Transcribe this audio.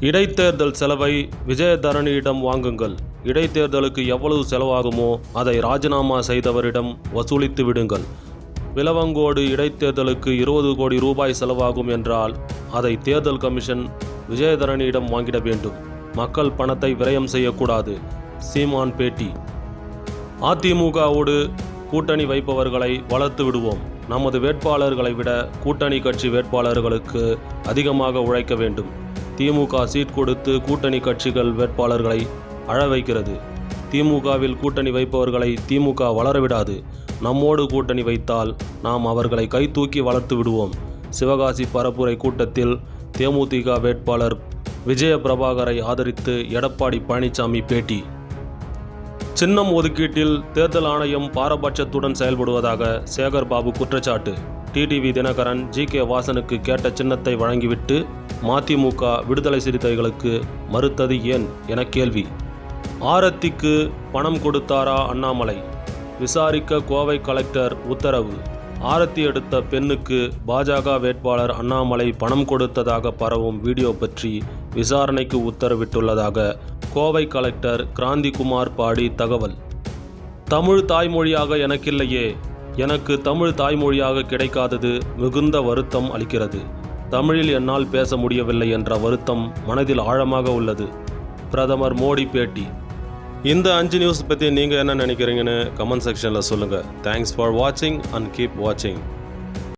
இடைத்தேர்தல் செலவை விஜயதரணியிடம் வாங்குங்கள். இடைத்தேர்தலுக்கு எவ்வளவு செலவாகுமோ அதை ராஜினாமா செய்தவரிடம் வசூலித்து விடுங்கள். விலவங்கோடு இடைத்தேர்தலுக்கு இருபது கோடி ரூபாய் செலவாகும் என்றால் அதை தேர்தல் கமிஷன் விஜயதரணியிடம் வாங்கிட வேண்டும். மக்கள் பணத்தை விரயம் செய்யக்கூடாது. சீமான் பேட்டி. அதிமுகவோடு கூட்டணி வைப்பவர்களை வளர்த்து விடுவோம். நமது வேட்பாளர்களை விட கூட்டணி கட்சி வேட்பாளர்களுக்கு அதிகமாக உழைக்க வேண்டும். திமுக சீட் கொடுத்து கூட்டணி கட்சிகள் வேட்பாளர்களை அழ வைக்கிறது. திமுகவில் கூட்டணி வைப்பவர்களை திமுக வளரவிடாது. நம்மோடு கூட்டணி வைத்தால் நாம் அவர்களை கை தூக்கி வளர்த்து விடுவோம். சிவகாசி பரப்புரை கூட்டத்தில் தேமுதிக வேட்பாளர் விஜய பிரபாகரை ஆதரித்து எடப்பாடி பழனிசாமி பேட்டி. சின்னம் ஒதுக்கீட்டில் தேர்தல் ஆணையம் பாரபட்சத்துடன் செயல்படுவதாக சேகர் பாபு குற்றச்சாட்டு. டிடிவி தினகரன் ஜி கே வாசனுக்கு கேட்ட சின்னத்தை வழங்கிவிட்டு மதிமுக விடுதலை சிறுத்தைகளுக்கு மறுத்தது ஏன் என கேள்வி. ஆரத்திக்கு பணம் கொடுத்தாரா அண்ணாமலை? விசாரிக்க கோவை கலெக்டர் உத்தரவு. ஆரத்தி எடுத்த பெண்ணுக்கு பாஜக வேட்பாளர் அண்ணாமலை பணம் கொடுத்ததாக பரவும் வீடியோ பற்றி விசாரணைக்கு உத்தரவிட்டுள்ளதாக கோவை கலெக்டர் கிராந்திகுமார் பாடி தகவல். தமிழ் தாய்மொழியாக எனக்கில்லையே எனக்கு தமிழ் தாய்மொழியாக கிடைக்காதது மிகுந்த வருத்தம் அளிக்கிறது. தமிழில் என்னால் பேச முடியவில்லை என்ற வருத்தம் மனதில் ஆழமாக உள்ளது. பிரதமர் மோடி பேட்டி. இந்த அஞ்சு நியூஸ் பற்றி நீங்கள் என்ன நினைக்கிறீங்கன்னு கமெண்ட் செக்ஷனில் சொல்லுங்கள் தேங்க்ஸ் ஃபார் வாட்சிங் அண்ட் கீப் வாட்சிங்